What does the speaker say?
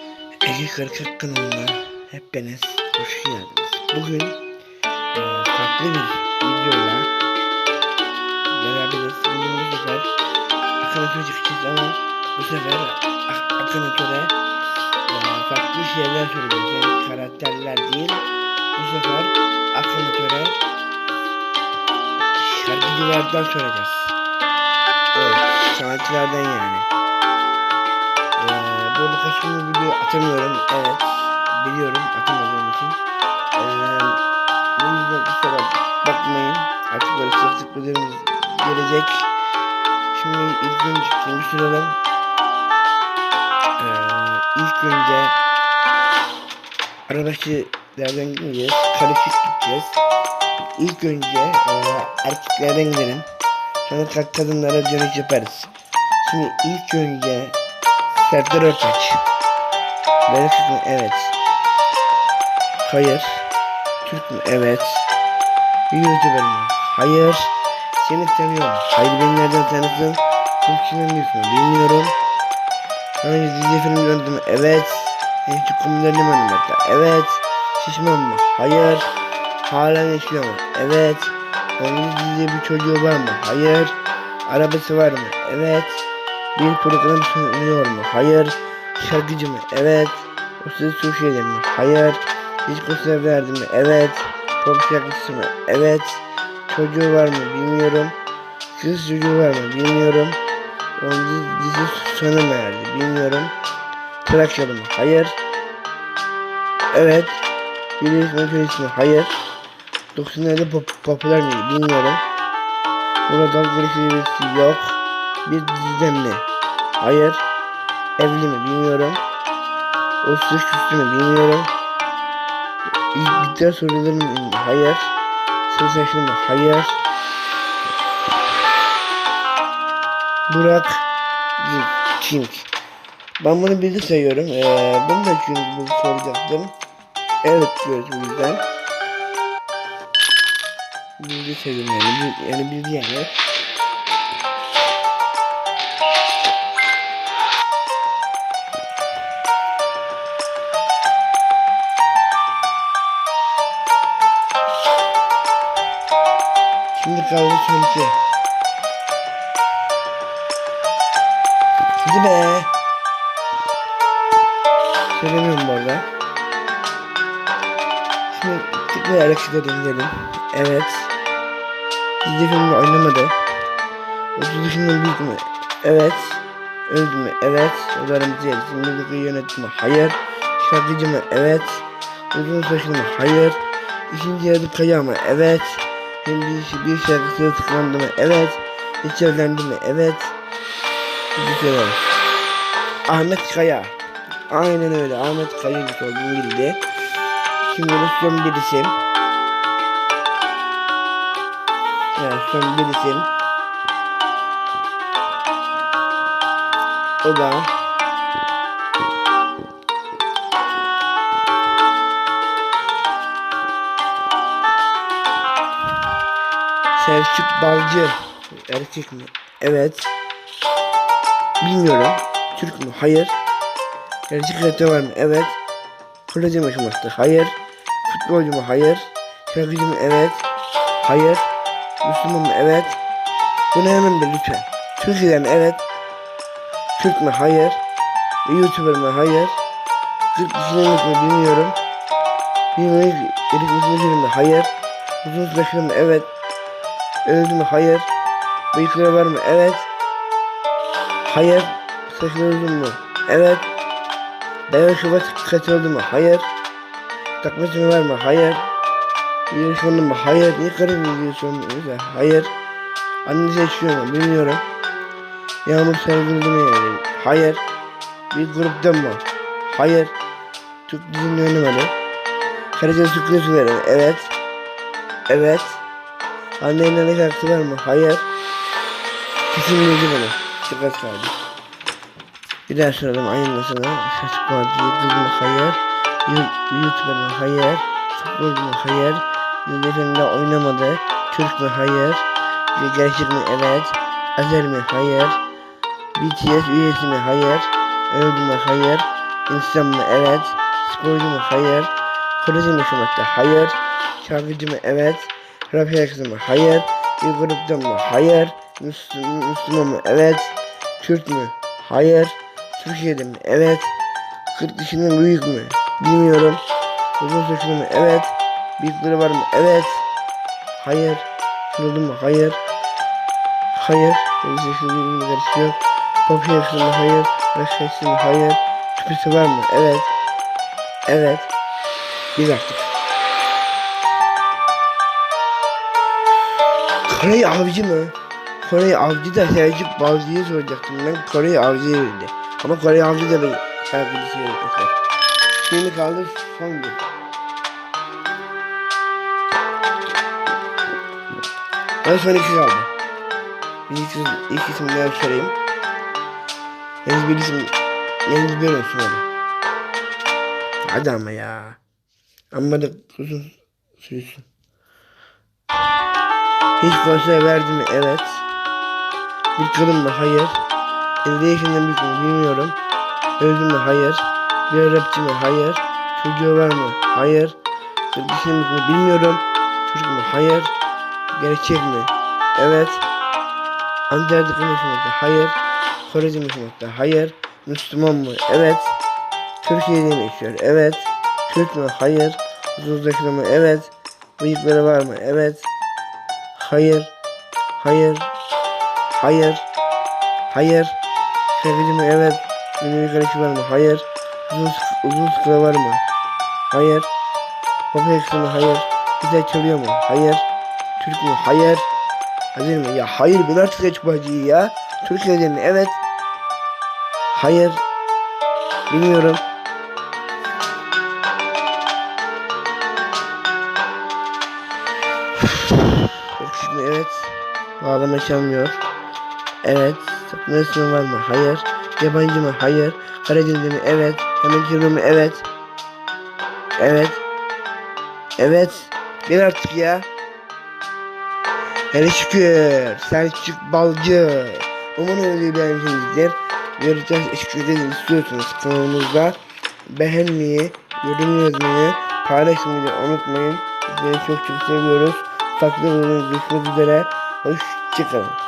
Ege Kırkık kanalına hepiniz hoş geldiniz. Bugün e, farklı bir videoyla beraberiz. Bugün bu sefer Akanatöre çıkacağız ama bu sefer Ak- Akanatöre e, farklı şeyler söyleyeceğiz. Yani karakterler değil. Bu sefer Akanatöre şarkıcılardan söyleyeceğiz. Evet, sanatçılardan yani. Kaç gündür video atamıyorum. Evet. Biliyorum atamadığım için. Ee, bu yüzden kusura bakmayın. Artık böyle sık sık videolarımız gelecek. Şimdi ilk önce şimdi sıralım. Ee, ilk önce gideceğiz. Karışık gideceğiz. İlk önce e, erkeklerden gidelim. Sonra ka- kadınlara dönüş yaparız. Şimdi ilk önce Serdar Ortaç. Böyle mı? Evet. Hayır. Türk mü? Evet. YouTuber mı? Hayır. Seni tanıyorum. Hayır beni nereden tanıdın? Türk sinemiyorsun. Bilmiyorum. Hangi dizi film gördüm? Evet. En çok komedilerini mi oynamakta? Evet. Şişman mı? Hayır. Hala yaşıyor mu? Evet. Hangi dizi bir çocuğu var mı? Hayır. Arabası var mı? Evet. Bir program sunuyor mu? Hayır. Şarkıcı mı? Evet. O size Türkiye'de mi? Hayır. Hiç konser verdi mi? Evet. Pop şarkıcısı mı? Evet. Çocuğu var mı? Bilmiyorum. Kız çocuğu var mı? Bilmiyorum. Onun dizi sonu mu verdi? Bilmiyorum. Trakyalı mı? Hayır. Evet. Bir ismi köylüsü mü? Hayır. 90'larda pop popüler miydi? Bilmiyorum. Burada geçici birisi yok. Bir diziden mi? Hayır. Evli mi? Bilmiyorum. O sıç küstü mü? Bilmiyorum. İlk soruları mı? Hayır. Sıra saçlı mı? Hayır. Burak King. Ben bunu bildi sayıyorum. Ee, bunu da çünkü bunu soracaktım. Evet diyoruz bu yüzden. Bildi sayıyorum yani. Yani bildi yani. Kaldı son iki. Hadi be. Söylemiyorum bu arada. Şimdi tekrar harekete dönelim. Evet. Dizi filmde oynamadı. 30 yaşında büyük mü? Evet. Öldü mü? Evet. Olarımızı yedi. Şimdi birlikte yönetti mi? Hayır. Şarkıcı mı? Evet. Uzun saçlı mı? Hayır. İkinci yarı kaya mı? Evet. Bir, bir şarkısına tıklandı mı? Evet. Hiç evlendi mi? Evet. Bir şey var. Ahmet Kaya. Aynen öyle. Ahmet Kaya olduğunu bildi. Şimdi bu son bir isim. Evet son bir isim. O da Selçuk Balcı. Erkek mi? Evet. Bilmiyorum. Türk mü? Hayır. Gerçek hayatta var mı? Evet. Fırlacı mı yaşamakta? Hayır. Futbolcu mu? Hayır. Şarkıcı mı? Evet. Hayır. Müslüman mı? Evet. Bunu hemen bil lütfen. Türkiye'den mi? Evet. Türk mü? Hayır. YouTuber mı? Hayır. Türk düşünmek mi? Bilmiyorum. Bilmiyorum. Erik Müslüman mi? Hayır. Uzun saçlı mı? Evet. Öldü? Hayır. Bıyıkları var mı? Evet. Hayır. Saçları uzun mu? Evet. Beyaz şubat katıldı mı? Hayır. Takması mı var mı? Hayır. Yarışmanı mı? Hayır. Niye karı bir yarışmanı Hayır. Annesi yaşıyor mu? Bilmiyorum. Yağmur sevgildi mi yani? Hayır. Bir gruptan mı? Hayır. Türk dizinin oynamadı. Türk'ü söylerim. Evet. Evet. Annenin ne şarkısı var mı? Hayır. Kesin bilgi bana. Az kaldı. Bir daha soralım aynısını. Saç bağcı, kız mı? Hayır. YouTuber mı? Hayır. Futbolcu mu? Hayır. Yıldızında oynamadı. Türk mü? Hayır. Gerçek mi? Evet. Azer mi? Hayır. BTS üyesi mi? Hayır. Öldü mü? Hayır. İnsan mı? Evet. Sporcu mu? Hayır. Mi yaşamakta? Hayır. Şarkıcı mı? Evet. Rap şarkısı mı? Hayır. Bir grupta mı? Hayır. Müslüman, Müslüman mı? Evet. Kürt mü? Hayır. Türkiye'de mi? Evet. 40 yaşından büyük mü? Bilmiyorum. Uzun saçlı mı? Evet. Bıyıkları var mı? Evet. Hayır. Kilolu mu? Hayır. Hayır. Deniz yaşlı birbirine karışıyor. Pop şarkısı mı? Hayır. Şarkısı mı? Hayır. Küpesi var mı? Evet. Evet. Bir artık. Kore avcı mı? Kore avcı da Selçuk Balcı'yı soracaktım. Ben Kore avcı verildi. Ama Kore avcı da bir şarkıcısı verildi. Şimdi kaldı bir. Ben son iki kaldı. Bir iki, ilk isimleri sorayım. Yalnız bir isim, yalnız bir olsun hadi. Hadi ama ya. Amma da uzun sürsün. Hiç konser verdi mi? Evet. Bir kadın mı? Hayır. 50 yaşından büyük mü? Bilmiyorum. Öldü mü? Hayır. Bir rapçi mi? Hayır. Çocuğu var mı? Hayır. Sevgilisi mi? Bilmiyorum. Çocuk mu? Hayır. Gerçek mi? Evet. Antalya'da mı? Hayır. Korece mi? Hayır. Müslüman mı? Evet. Türkiye'de mi yaşıyor? Evet. Kürt mü? Hayır. Uzunlaşma mı? Evet. Bıyıkları var mı? Evet. Hayır. Hayır. Hayır. Hayır. Mı? Evet. Ünlü bir karışı var mı? Hayır. Uzun, uzun sıkıla var mı? Hayır. Pop yakısı mı? Hayır. Güzel çalıyor mu? Hayır. Türk mü? Hayır. Hazır mı? Ya hayır ben artık açık bacıyı ya. Türkiye'de mi? Evet. Hayır. Bilmiyorum. Mı? Evet. Bağlama çalmıyor. Evet. İsmi var mı? Hayır. Yabancı mı? Hayır. Karadenizli mi? Evet. Hemen çeviriyor mu? Evet. Evet. Evet. Bir artık ya. Hele şükür. Selçuk Balcı. Umarım öyle beğenmişsinizdir. Göreceğiz eşlikleri istiyorsanız kanalımızda beğenmeyi, yorum yazmayı, paylaşmayı unutmayın. Sizleri çok çok seviyoruz. Farklı görüşmek üzere. Hoşçakalın.